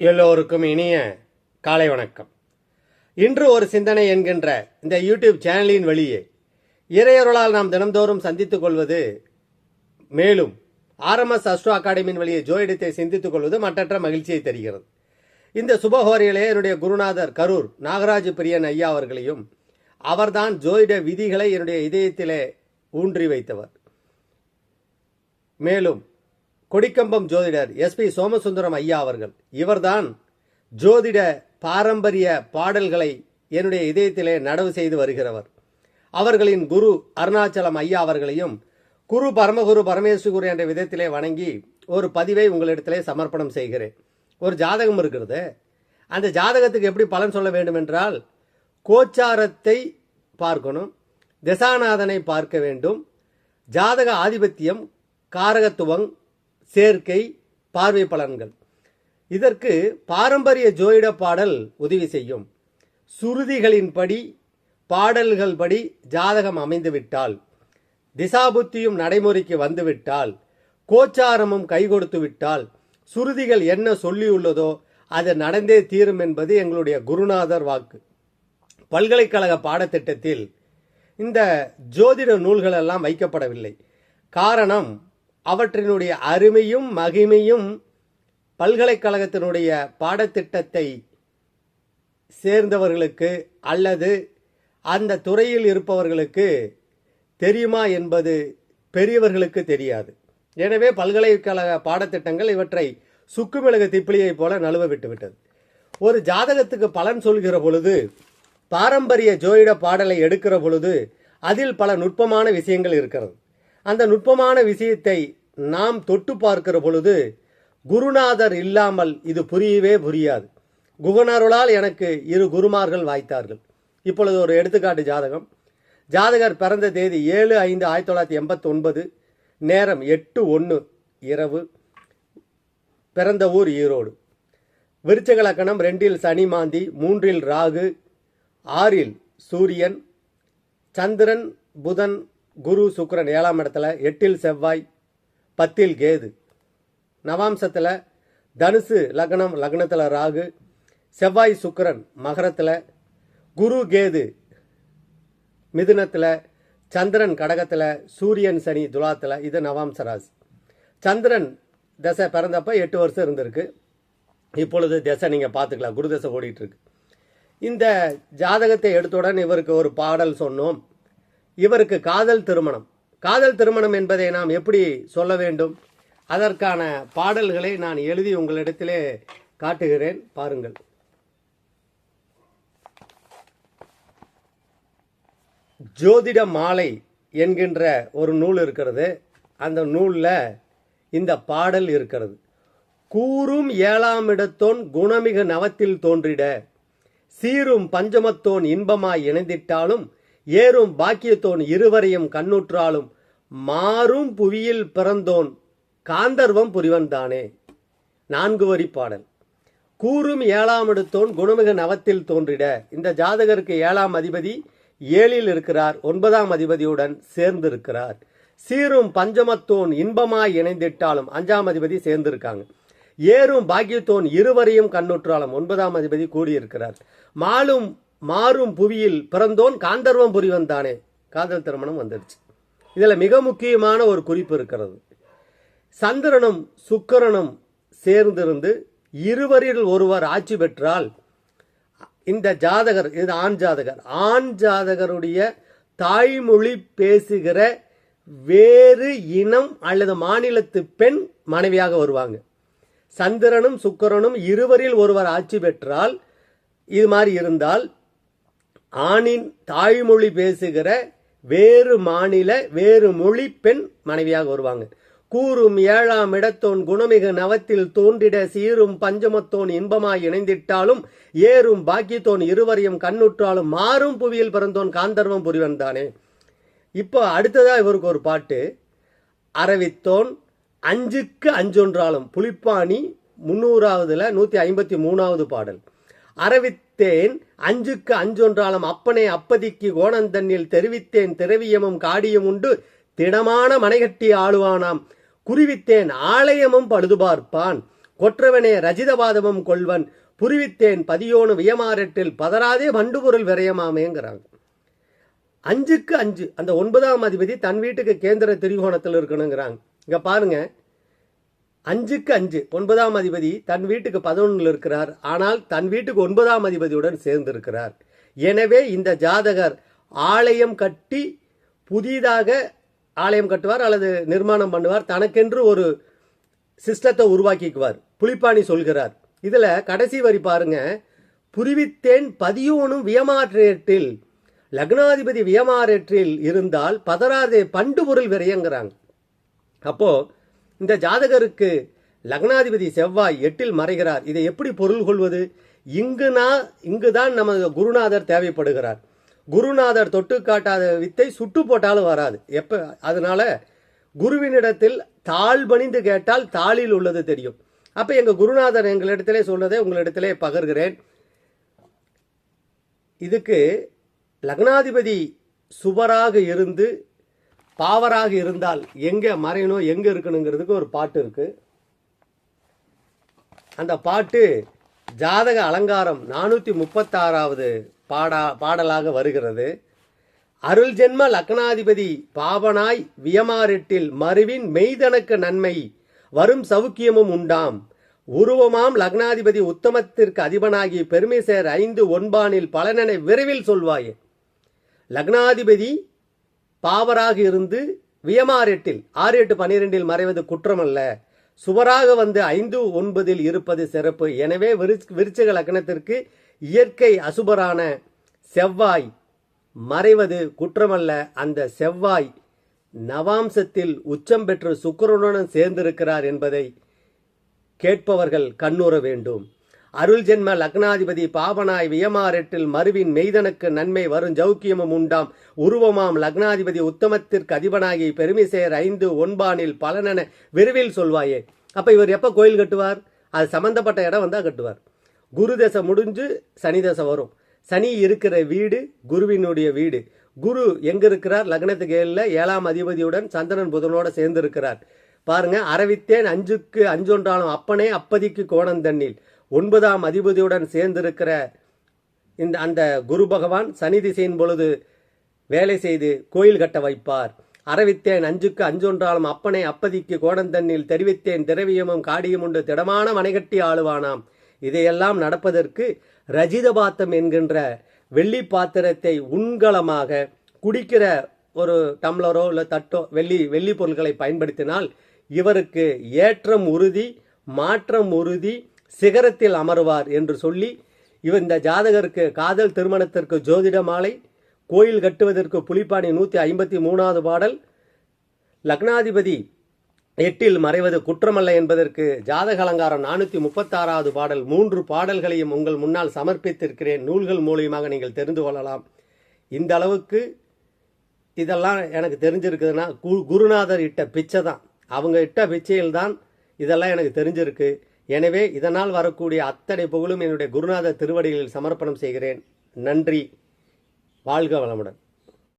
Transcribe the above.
எல்லோருக்கும் இனிய காலை வணக்கம். இன்று ஒரு சிந்தனை என்கின்ற இந்த யூடியூப் சேனலின் வழியே இறையொருளால் நாம் தினந்தோறும் சந்தித்துக் கொள்வது மேலும் ஆர்எம்எஸ் அஸ்ட்ரோ அகாடமியின் வழியே ஜோயிடத்தை சிந்தித்துக் கொள்வது மற்றற்ற மகிழ்ச்சியை தருகிறது. இந்த சுபஹோரையிலே என்னுடைய குருநாதர் கரூர் நாகராஜ பிரியன் ஐயா அவர்களையும் அவர்தான் ஜோயிட விதிகளை என்னுடைய இதயத்திலே ஊன்றி வைத்தவர். மேலும் கொடிக்கம்பம் ஜோதிடர் எஸ்பி சோமசுந்தரம் ஐயா அவர்கள். இவர்தான் ஜோதிட பாரம்பரிய பாடல்களை என்னுடைய இதயத்திலே நடவு செய்து வருகிறவர். அவர்களின் குரு அருணாச்சலம் ஐயா அவர்களையும் குரு பரமகுரு பரமேஸ்வரி என்ற விதத்திலே வணங்கி ஒரு பதிவை உங்களிடத்திலே சமர்ப்பணம் செய்கிறேன். ஒரு ஜாதகம் இருக்கிறது. அந்த ஜாதகத்துக்கு எப்படி பலன் சொல்ல வேண்டும் என்றால் கோச்சாரத்தை பார்க்கணும் திசாநாதனை பார்க்க வேண்டும் ஜாதக ஆதிபத்தியம் காரகத்துவம் சேர்க்கை பார்வை பலன்கள். இதற்கு பாரம்பரிய ஜோதிட பாடல் உதவி செய்யும். சுருதிகளின்படி பாடல்கள் படி ஜாதகம் அமைந்துவிட்டால் திசாபுத்தியும் நடைமுறைக்கு வந்துவிட்டால் கோச்சாரமும் கை கொடுத்து விட்டால் சுருதிகள் என்ன சொல்லியுள்ளதோ அது நடந்தே தீரும் என்பது எங்களுடைய குருநாதர் வாக்கு. பல்கலைக்கழக பாடத்திட்டத்தில் இந்த ஜோதிட நூல்கள் எல்லாம் வைக்கப்படவில்லை. காரணம் அவற்றினுடைய அருமையும் மகிமையும் பல்கலைக்கழகத்தினுடைய பாடத்திட்டத்தை சேர்ந்தவர்களுக்கு அல்லது அந்த துறையில் இருப்பவர்களுக்கு தெரியுமா என்பது பெரியவர்களுக்கு தெரியாது. எனவே பல்கலைக்கழக பாடத்திட்டங்கள் இவற்றை சுக்குமிளகு திப்பிலியைப் போல நழுவ விட்டுவிட்டது ஒரு ஜாதகத்துக்கு பலன் சொல்கிற பொழுது பாரம்பரிய ஜோதிட பாடலை எடுக்கிற பொழுது அதில் பல நுட்பமான விஷயங்கள் இருக்கிறது. அந்த நுட்பமான விஷயத்தை நாம் தொட்டு பார்க்கிற பொழுது குருநாதர் இல்லாமல் இது புரியவே புரியாது. குகனருளால் எனக்கு இரு குருமார்கள் வாய்த்தார்கள். இப்பொழுது ஒரு எடுத்துக்காட்டு ஜாதகம். ஜாதகர் பிறந்த தேதி ஏழு ஐந்து ஆயிரத்தி தொள்ளாயிரத்தி எண்பத்தி ஒன்பது நேரம் எட்டு ஒன்று இரவு பிறந்த ஊர் ஈரோடு. விருச்சக லக்கணம் ரெண்டில் சனி மாந்தி மூன்றில் ராகு ஆறில் சூரியன் சந்திரன் புதன் குரு சுக்கரன் ஏழாம் இடத்துல எட்டில் செவ்வாய் பத்தில் கேது. நவாம்சத்தில் தனுசு லக்னம் லக்னத்தில் ராகு செவ்வாய் சுக்கிரன் மகரத்தில் குரு கேது. மிதுனத்தில் சந்திரன் கடகத்தில் சூரியன் சனி துலாத்தில் இது நவாம்ச ராசி. சந்திரன் தசை பிறந்தப்ப எட்டு வருஷம் இருந்திருக்கு. இப்பொழுது தசை நீங்கள் பார்த்துக்கலாம். குரு தசை ஓடிட்டு இருக்கு இந்த ஜாதகத்தை எடுத்தவுடன் இவருக்கு ஒரு பாடல் சொன்னோம். இவருக்கு காதல் திருமணம். காதல் திருமணம் என்பதை நாம் எப்படி சொல்ல வேண்டும்? அதற்கான பாடல்களை நான் எழுதி உங்களிடத்திலே காட்டுகிறேன். பாருங்கள். ஜோதிட மாலை என்கின்ற ஒரு நூல் இருக்கிறது. அந்த நூலில் இந்த பாடல் இருக்கிறது. கூறும் ஏழாம் இடத்தோன் குணமிகு நவத்தில் தோன்றிட சீரும் பஞ்சமத்தோன் இன்பமாய் இணைந்திட்டாலும் ஏறும் பாக்கியத்தோன் இருவரையும் கண்ணுற்றாலும் மாறும் புவியில் பிறந்தோன் காந்தர்வம் புரிவன்தானே. நான்கு வரி பாடல். கூறும் ஏழாம் எடுத்தோன் குணமிகு நவத்தில் தோன்றிட. இந்த ஜாதகருக்கு ஏழாம் அதிபதி ஏழில் இருக்கிறார். ஒன்பதாம் அதிபதியுடன் சேர்ந்திருக்கிறார். சீரும் பஞ்சமத்தோன் இன்பமாய் இணைந்திட்டாலும் அஞ்சாம் அதிபதி சேர்ந்திருக்காங்க. ஏறும் பாக்கியத்தோன் இருவரையும் கண்ணுற்றாலும் ஒன்பதாம் அதிபதி கூடியிருக்கிறார். மாலும் மாறும் புவியில் பிறந்தோன் காந்தர்வம் புரிவன் தானே காதல் திருமணம் வந்துடுச்சு. இதில் மிக முக்கியமான ஒரு குறிப்பு இருக்கிறது. சந்திரனும் சுக்கரனும் சேர்ந்திருந்து இருவரில் ஒருவர் ஆட்சி பெற்றால் இந்த ஜாதகர் இது ஆண் ஜாதகர் ஆண் ஜாதகருடைய தாய்மொழி பேசுகிற வேறு இனம் அல்லது மாநிலத்து பெண் மனைவியாக வருவாங்க. சந்திரனும் சுக்கரனும் இருவரில் ஒருவர் ஆட்சி பெற்றால் இது மாதிரி இருந்தால் ஆணின் தாய்மொழி பேசுகிற வேறு மாநில வேறு மொழி பெண் மனைவியாக வருவாங்க. கூறும் ஏழாம் இடத்தோன் குணமிகு நவத்தில் தோன்றிட சீரும் பஞ்சமத்தோன் இன்பமாய் இணைந்திட்டாலும் ஏறும் பாக்கியத்தோன் இருவரையும் கண்ணுற்றாலும் மாறும் புவியில் பிறந்தோன் காந்தர்வம் புரிவன் தானே இப்போ அடுத்ததா இவருக்கு ஒரு பாட்டு. அரவித்தோன் அஞ்சுக்கு அஞ்சொன்றாலும் புலிப்பாணி முன்னூறாவதுல நூத்தி ஐம்பத்தி மூணாவது பாடல். அரவித்தேன் அஞ்சுக்கு அஞ்சொன்றாலும் அப்பனே அப்பதிக்கு கோணந்தண்ணில் தெரிவித்தேன் திரவியமும் காடியும் உண்டு. திடமான மனைகட்டி ஆளுவானாம். குறிவித்தேன் ஆலயமும் பழுது பார்ப்பான். கொற்றவனே ரஜிதவாதமும் கொள்வன். புரிவித்தேன் பதியோனு வியமாரெட்டில் பதறாதே பண்டுபொருள் விரயமாமேங்கிறாங்க. அஞ்சுக்கு அஞ்சு அந்த ஒன்பதாம் அதிபதி தன் வீட்டுக்கு கேந்திர திரிகோணத்தில் இருக்கணுங்கிறாங்க. இங்க பாருங்க அஞ்சுக்கு அஞ்சு. ஒன்பதாம் அதிபதி தன் வீட்டுக்கு பதினொன்றில் இருக்கிறார். ஆனால் தன் வீட்டுக்கு ஒன்பதாம் அதிபதியுடன் சேர்ந்திருக்கிறார். எனவே இந்த ஜாதகர் ஆலயம் கட்டி புதிதாக ஆலயம் கட்டுவார் அல்லது நிர்மாணம் பண்ணுவார். தனக்கென்று ஒரு சிஸ்டத்தை உருவாக்கிக்குவார். புலிப்பாணி சொல்கிறார். இதுல கடைசி வரி பாருங்க. புரிவித்தேன் பதியோனும் வியமாற்றேற்றில் லக்னாதிபதி வியமாறேற்றில் இருந்தால் பதறாதே பண்டு பொருள் விரையங்கிறாங்க. அப்போ இந்த ஜாதகருக்கு லக்னாதிபதி செவ்வாய் எட்டில் மறைகிறார். இதை எப்படி பொருள் கொள்வது? இங்குனா இங்குதான் நமது குருநாதர் தேவைப்படுகிறார். குருநாதர் தொட்டு காட்டாத வித்தை சுட்டு போட்டாலும் வராது. எப்ப அதனால குருவினிடத்தில் தாழ் பணிந்து கேட்டால் தாளில் உள்ளது தெரியும். அப்ப எங்க குருநாதர் எங்களிடத்திலே சொன்னதை உங்களிடத்திலே பகர்கிறேன். இதுக்கு லக்னாதிபதி சுவராக இருந்து பாவராக இருந்தால் எங்க மறையணும் எங்க இருக்கணுங்கிறதுக்கு ஒரு பாட்டு இருக்கு. அந்த பாட்டு ஜாதக அலங்காரம் நானூத்தி முப்பத்தாறாவது பாடா பாடலாக வருகிறது. அருள் ஜென்ம லக்னாதிபதி பாவனாய் வியமாரெட்டில் மருவின் மெய்தனக்கு நன்மை வரும் சவுக்கியமும் உண்டாம். உருவமாம் லக்னாதிபதி உத்தமத்திற்கு அதிபனாகி பெருமை சேர் ஐந்து ஒன்பானில் பலனனை விரைவில் சொல்வாயே. லக்னாதிபதி பாவராக இருந்து வியமார் எட்டில் ஆறு எட்டு பனிரெண்டில் மறைவது குற்றமல்ல. சுவராக வந்து ஐந்து ஒன்பதில் இருப்பது சிறப்பு. எனவே விருச்- விருச்சிக லக்னத்திற்கு இயற்கை அசுபரான செவ்வாய் மறைவது குற்றமல்ல. அந்த செவ்வாய் நவாம்சத்தில் உச்சம் பெற்று சுக்கிரனுடன் சேர்ந்திருக்கிறார் என்பதை கேட்பவர்கள் கண்ணுற வேண்டும். அருள் ஜென்ம லக்னாதிபதி பாபனாய் வியமாரெட்டில் மறுவின் மெய்தனுக்கு நன்மை வரும் ஜௌக்கியமும் உண்டாம். உருவமாம் லக்னாதிபதி உத்தமத்திற்கு அதிபனாகி பெருமை சேர் ஐந்து ஒன்பானில் பலனென விரைவில் சொல்வாயே. அப்ப இவர் எப்ப கோயில் கட்டுவார்? அது சம்பந்தப்பட்ட இடம் வந்தா கட்டுவார். குரு தசை முடிஞ்சு சனி தசை வரும். சனி இருக்கிற வீடு குருவினுடைய வீடு. குரு எங்க இருக்கிறார்? லக்னத்துக்கு ஏழில் ஏழாம் அதிபதியுடன் சந்திரன் புதனோட சேர்ந்து இருக்கிறார் பாருங்க அறவித்தேன் அஞ்சுக்கு அஞ்சொன்றாலும் அப்பனே அப்பதிக்கு கோணம் தண்ணில் ஒன்பதாம் அதிபதியுடன் சேர்ந்திருக்கிற இந்த அந்த குரு பகவான் சனி திசையின் பொழுது வேலை செய்து கோயில் கட்ட வைப்பார். அறவித்தேன் அஞ்சுக்கு அஞ்சொன்றாலும் அப்பனை அப்பதிக்கு கோடந்தண்ணில் தெரிவித்தேன் திரவியமும் காடியும் உண்டு திடமான மனைகட்டி ஆளுவானாம். இதையெல்லாம் நடப்பதற்கு ரஜித பாத்தம் என்கின்ற வெள்ளி பாத்திரத்தை உண்கலமாக குடிக்கிற ஒரு டம்ளரோ இல்லை தட்டோ வெள்ளி வெள்ளி பொருட்களை பயன்படுத்தினால் இவருக்கு ஏற்றம் உறுதி மாற்றம் உறுதி சிகரத்தில் அமருவார் என்று சொல்லி இவன் இந்த ஜாதகருக்கு காதல் திருமணத்திற்கு ஜோதிட மாலை கோயில் கட்டுவதற்கு புலிப்பாணி நூற்றி ஐம்பத்தி மூணாவது பாடல் லக்னாதிபதி எட்டில் மறைவது குற்றமல்ல என்பதற்கு ஜாதக அலங்காரம் நானூற்றி முப்பத்தாறாவது பாடல். மூன்று பாடல்களையும் உங்கள் முன்னால் சமர்ப்பித்திருக்கிறேன். நூல்கள் மூலியமாக நீங்கள் தெரிந்து கொள்ளலாம். இந்த அளவுக்கு இதெல்லாம் எனக்கு தெரிஞ்சிருக்குதுன்னா கு- குருநாதர் இட்ட பிச்சை தான். அவங்க இட்ட பிச்சையில் தான் இதெல்லாம் எனக்கு தெரிஞ்சிருக்கு. எனவே இதனால் வரக்கூடிய அத்தனை புகழும் என்னுடைய குருநாதர் திருவடிகளில் சமர்ப்பணம் செய்கிறேன். நன்றி. வாழ்க வளமுடன்.